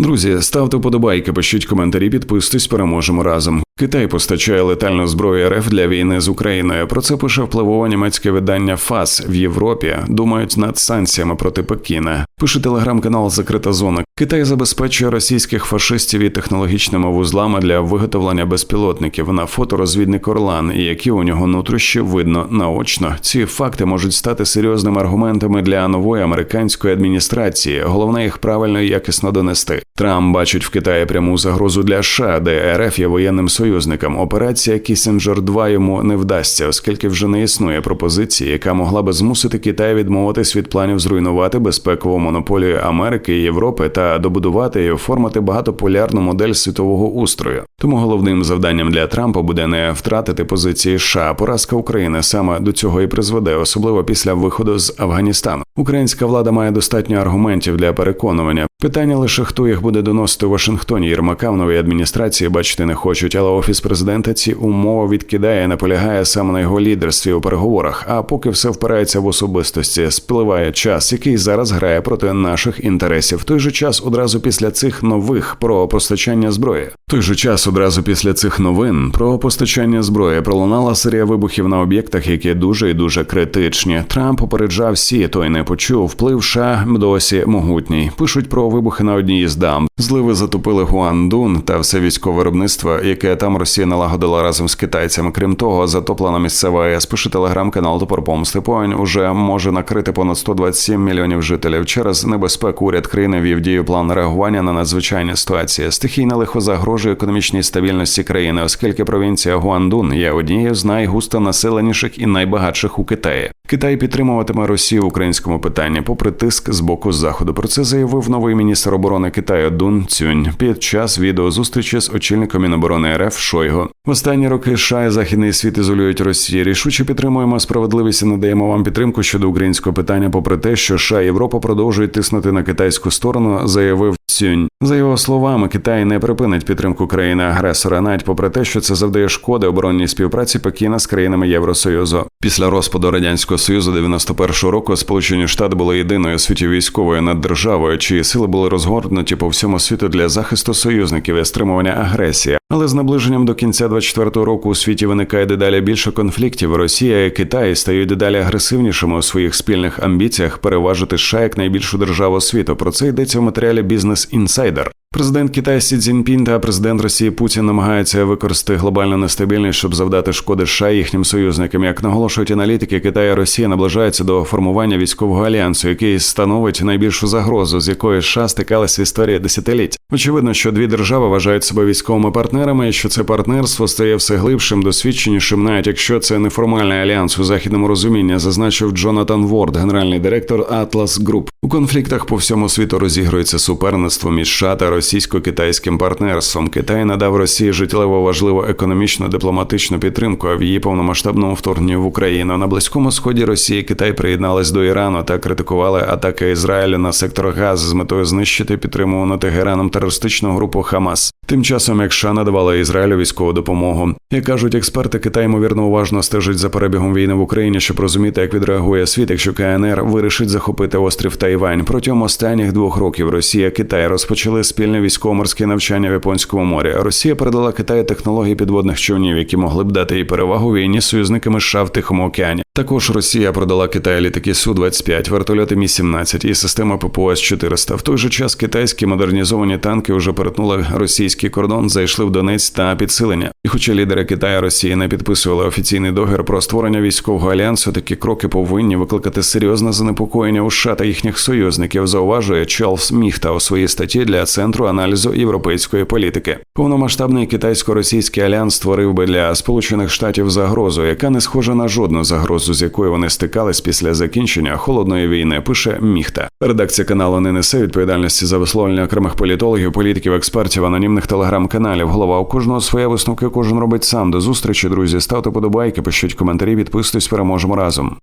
Друзі, ставте вподобайки, пишіть коментарі, підписуйтесь, переможемо разом. Китай постачає летальну зброю РФ для війни з Україною. Про це пише впливове німецьке видання ФАС в Європі. Думають над санкціями проти Пекіна. Пише телеграм-канал Закрита зона. Китай забезпечує російських фашистів і технологічними вузлами для виготовлення безпілотників на фото розвідник Орлан, які у нього нутрощі видно наочно. Ці факти можуть стати серйозними аргументами для нової американської адміністрації. Головне їх правильно і якісно донести. Трамп бачить в Китаї пряму загрозу для США, де РФ є воєнним союзником. Операція Кісінджер 2 йому не вдасться, оскільки вже не існує пропозиції, яка могла би змусити Китай відмовитись від планів зруйнувати безпекову монополію Америки і Європи та добудувати і оформити багатополярну модель світового устрою. Тому головним завданням для Трампа буде не втратити позиції США. Поразка України саме до цього і призведе, особливо після виходу з Афганістану. Українська влада має достатньо аргументів для переконування. Питання лише хто їх буде доносити у Вашингтоні. Єрмака в новій адміністрації бачити не хочуть, але офіс президента ці умови відкидає, наполягає саме на його лідерстві у переговорах. А поки все впирається в особистості, спливає час, який зараз грає проти наших інтересів. Той же час одразу після цих нових про постачання зброї. Той же час одразу після цих новин про постачання зброї пролунала серія вибухів на об'єктах, які дуже і дуже критичні. Трамп попереджав всі, той не почув. Вплив США досі могутній. Пишуть про вибухи на одній із дамб. Зливи затопили Гуандун та все військове виробництво, яке там Росія налагодила разом з китайцями. Крім того, затоплена місцева АЕС. Пише телеграм-канал Топор Помсти. Повінь уже може накрити понад 127 мільйонів жителів. Через небезпеку уряд країни вів дію план реагування на надзвичайні ситуації. Стихійне лихо загрожує економічній стабільності країни, оскільки провінція Гуандун є однією з найгусто населеніших і найбагатших у Китаї. Китай підтримуватиме Росію в українському питанні, попри тиск з боку заходу. Про це заявив новий міністр оборони Китаю Дун Цюнь під час відеозустрічі з очільником Міноборони РФ Шойго. В останні роки США і західний світ ізолюють Росію. Рішуче підтримуємо справедливість і надаємо вам підтримку щодо українського питання, попри те, що США і Європа продовжують тиснути на китайську сторону, заявив Цюнь. За його словами, Китай не припинить підтримку країни агресора, навіть попри те, що це завдає шкоди оборонній співпраці Пекіна з країнами Євросоюзу. Після розпаду радянського союзу 91-го року Сполучені Штати були єдиною у світі військовою наддержавою, чиї сили були розгорнуті по всьому світу для захисту союзників і стримування агресії. Але з наближенням до кінця 24-го року у світі виникає дедалі більше конфліктів. Росія і Китай стають дедалі агресивнішими у своїх спільних амбіціях переважити США як найбільшу державу світу. Про це йдеться в матеріалі Бізнес Інсайдер. Президент Китаю Сі Цзіньпін та президент Росії Путін намагаються використати глобальну нестабільність, щоб завдати шкоди США і їхнім союзникам. Як наголошують аналітики, Китай і Росія наближаються до формування військового альянсу, який становить найбільшу загрозу, з якою США стикалися в історії десятиліть. Очевидно, що дві держави вважають себе військовими партнерами, і що це партнерство стає все глибшим, досвідченішим, навіть якщо це неформальний альянс у західному розумінні, зазначив Джонатан Ворд, генеральний директор Atlas Group. У конфліктах по всьому світу розігрується суперництво між США та російсько-китайським партнерством. Китай надав Росії життєво важливу економічну дипломатичну підтримку в її повномасштабному вторгненні в Україну. На близькому сході Росії Китай приєдналась до Ірану та критикували атаки Ізраїлю на сектор Газ з метою знищити підтримувану Тегераном терористичну групу Хамас. Тим часом, як США надавала Ізраїлю військову допомогу, як кажуть експерти, Китай ймовірно уважно стежить за перебігом війни в Україні, щоб розуміти, як відреагує світ, якщо КНР вирішить захопити острів Тайвань. Протягом останніх двох років Росія Китай розпочали спільне військово-морське навчання в Японському морі. Росія передала Китаю технології підводних човнів, які могли б дати їй перевагу війні з союзниками США в Тихому океані. Також Росія продала Китаю літаки су 25 вертольоти Мі 17 і система ППО С 400 В той же час китайські модернізовані танки вже перетнули російський кордон, зайшли в Донець та підсилення. І, хоча лідери Китаю і Росії не підписували офіційний договір про створення військового альянсу, такі кроки повинні викликати серйозне занепокоєння у США та їхніх союзників. Зауважує Чарльз Міхта у своїй статті для центру аналізу європейської політики. Повномасштабний китайсько-російський альянс створив би для Сполучених Штатів загрозу, яка не схожа на жодну загрозу, з якою вони стикались після закінчення холодної війни. Пише Міхта. Редакція каналу не несе відповідальності за висловлення окремих політологів, політиків, експертів, анонімних телеграм-каналів. Голова у кожного своє висновки, кожен робить сам. До зустрічі, друзі. Ставте подобайки, пишіть коментарі, підписуйтесь, переможемо разом.